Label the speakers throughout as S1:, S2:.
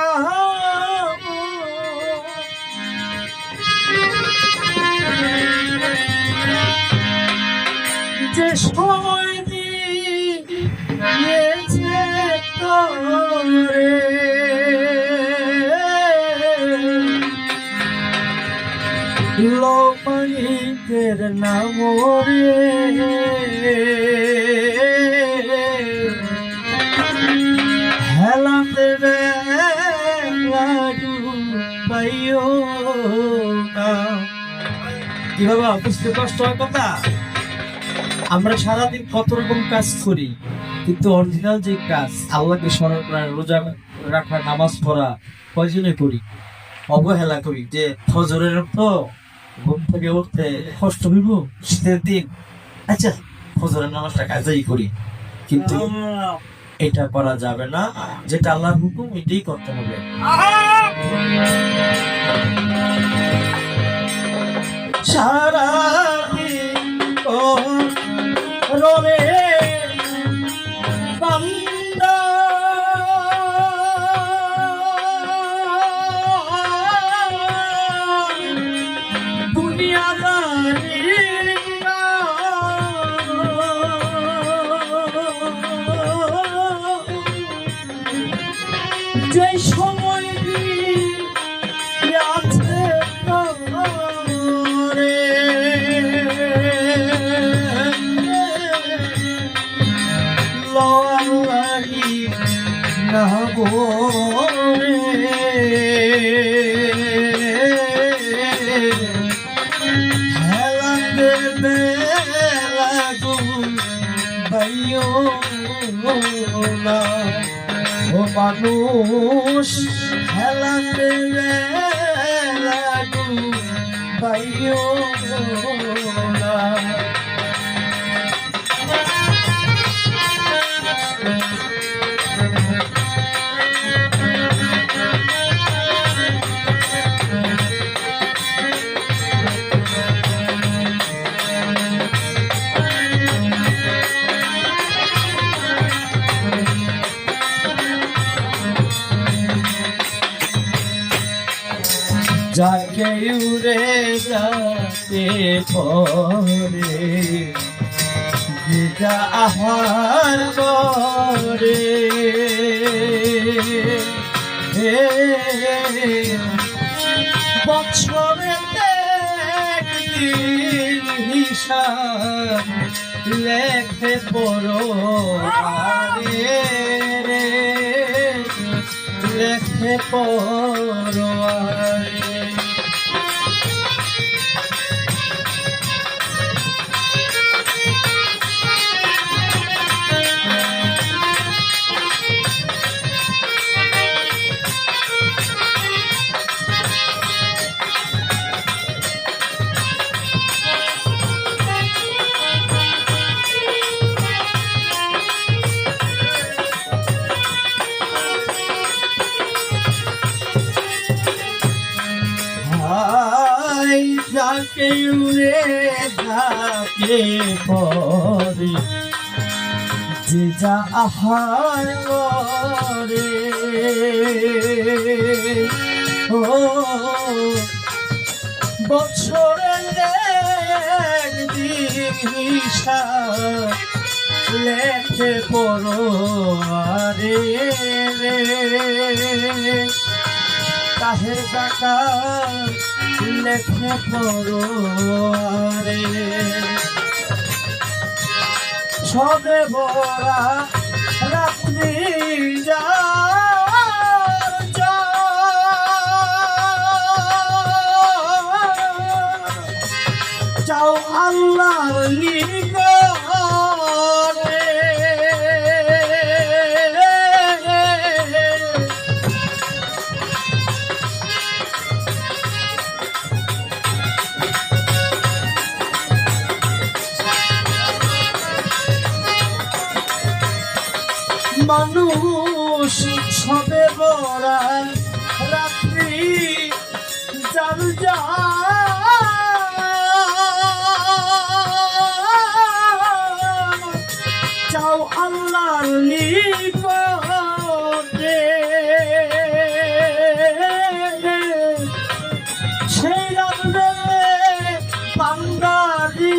S1: লাগাবো যে সময় দিয়েছে তোরে। লোমানিকের নামরে হেলাম কি বাবা বুঝতে কষ্ট হয় কথা আমরা সারাদিন কত রকম কাজ করি, কিন্তু অরিজিনাল যে কাজ, আল্লাহকে স্মরণ করা, রোজা রাখা, নামাজ পড়া, কয়জনে করি? অবহেলা করি যে ফজরের তো ঘুম থেকে উঠতে কষ্ট হইব, শীতের দিন। আচ্ছা ফজরের নামাজটা কাজেই করি, কিন্তু এটা করা যাবে না। যেটা আল্লাহর হুকুম, এটাই করতে হবে। সারা বান্দা। দুনিয়াদারি যে সময় লড়াই না হেলাতে বেলাগুন বাইও না ও মানুষ হেলাতে বেলাগুন বাইও যাকে উড়ে যাতে পরে যা আহার করে। হে বছরে একদিন হিসাব লেখে পড়ো আরে, লেখে পড়ো যাকে উড়ে যাকে পরে যে যা আহার করে ও বছরের দিশা লেখে পড়ো আরে রে কাহের কাকা লেখে পড়ো রে সবে বড়া রাত্রি যা চাও আল্লাহর সবে বড়ার রাত্রি জাল চাও আল্লাহর নিকটে। সেই রাত্রে পাঙ্গারি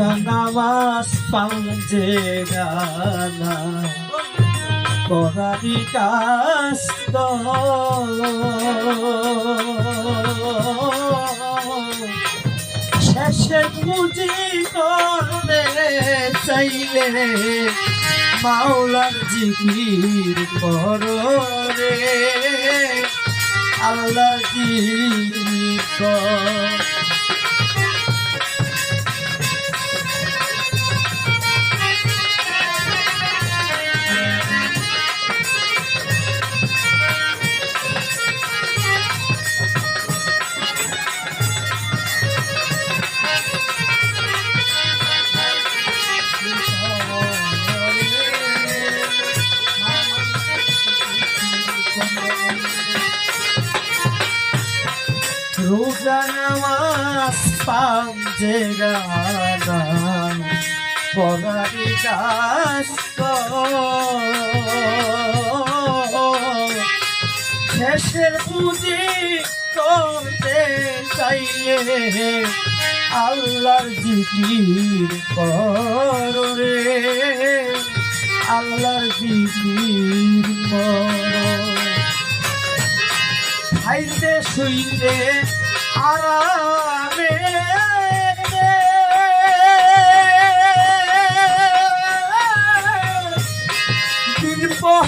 S1: রোজা নামাজ পাঞ্জে গানা করারি কাজ শেষে বুঝি করে চাইলে মাওলার জিকির করো রে। আল্লাহ জিকির কর। নামাজ পাঞ্জে গানা পরারি কাজ শেষের পুঁজি করতে চাইলে আল্লাহর জিকির কর রে। আল্লাহর জিকির কর। খাইতে, শুইতে, আরামে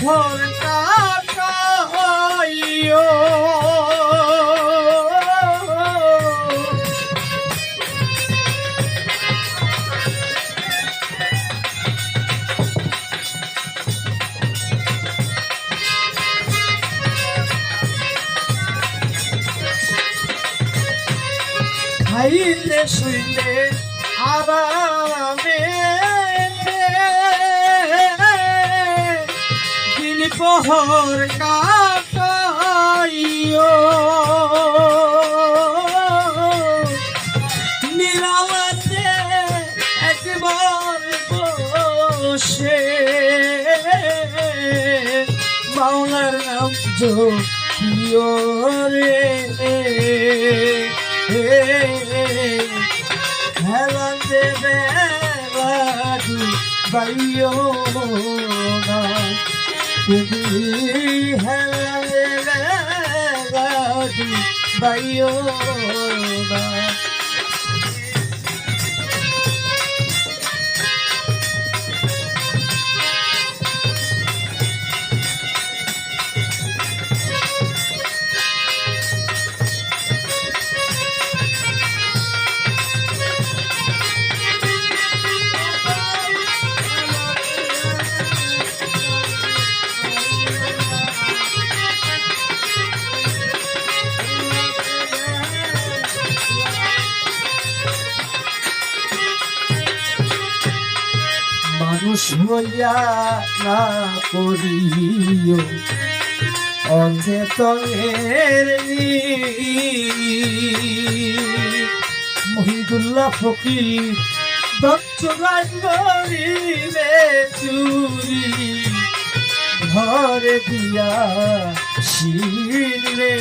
S1: দিন পহর কাটাইও খাইতে শুইতে পহর কাটাইও নিরালাতে একবার বসে মাওলার নাম জপিও রে। হেলান দেবে বাইও না। দেবে বাইও না হইয়া না করিও অন্ধেতনের মহিদুল্লাহ ফকির দক্ষরাজ গরিবে চুরি। ঘরে দিয়া শিরে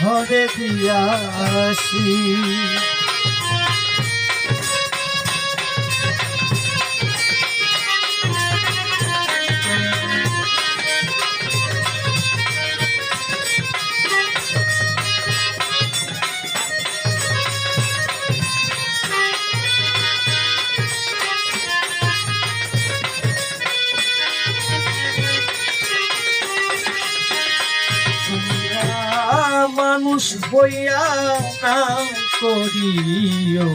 S1: ঘরে দিয়া শির। মানুষ বইয়া নাম করিও।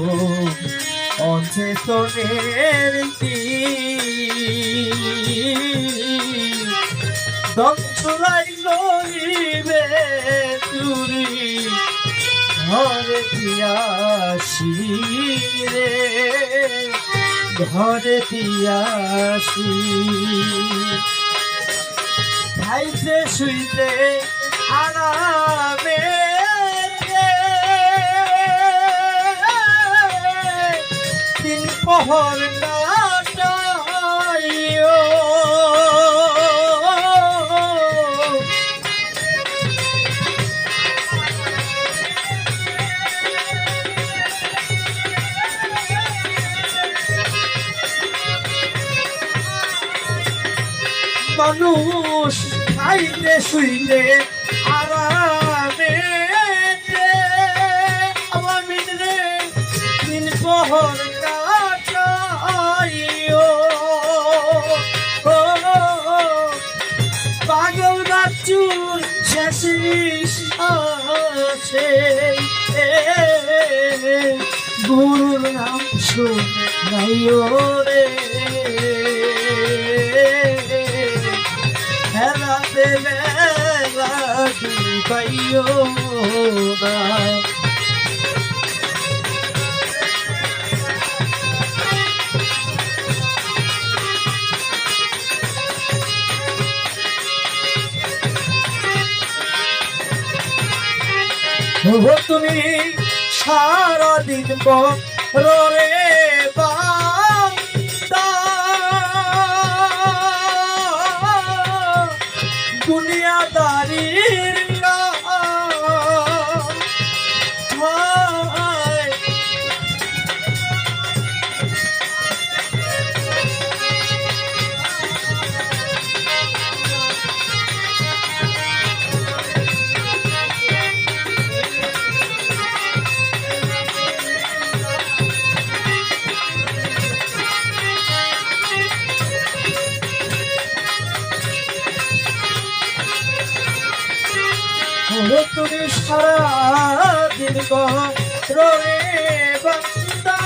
S1: অচেতনের দক্ষরাই লইবে চুরি, ঘরে দিয়াসি রে ঘরে দিয়াসি খাইতে শুইতে নাটাইও মানুষ খাইতে শুইতে পাগল বাচুর শেষ নিশ্বাসে। গুরুর নাম শুনাইও রে। হেলাতে বেলা পাইও তুমি সারাদিন বরে তুমি সারাদিন রে বান্দা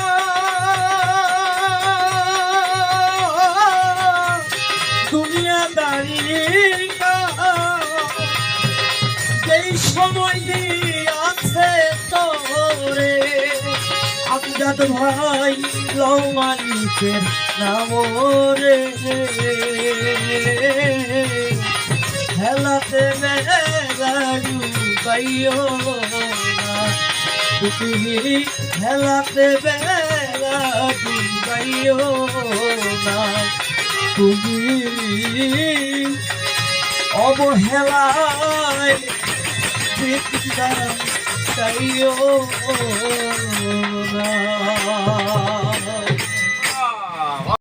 S1: দুনিয়াদারির যেই সময় আছে ভাই লমানিকের নাম। রে বেলাড়ু পাইও না তুমি হেলাতে বেলাড়ু পাইও না। তুমি অবহেলায় চাইও না।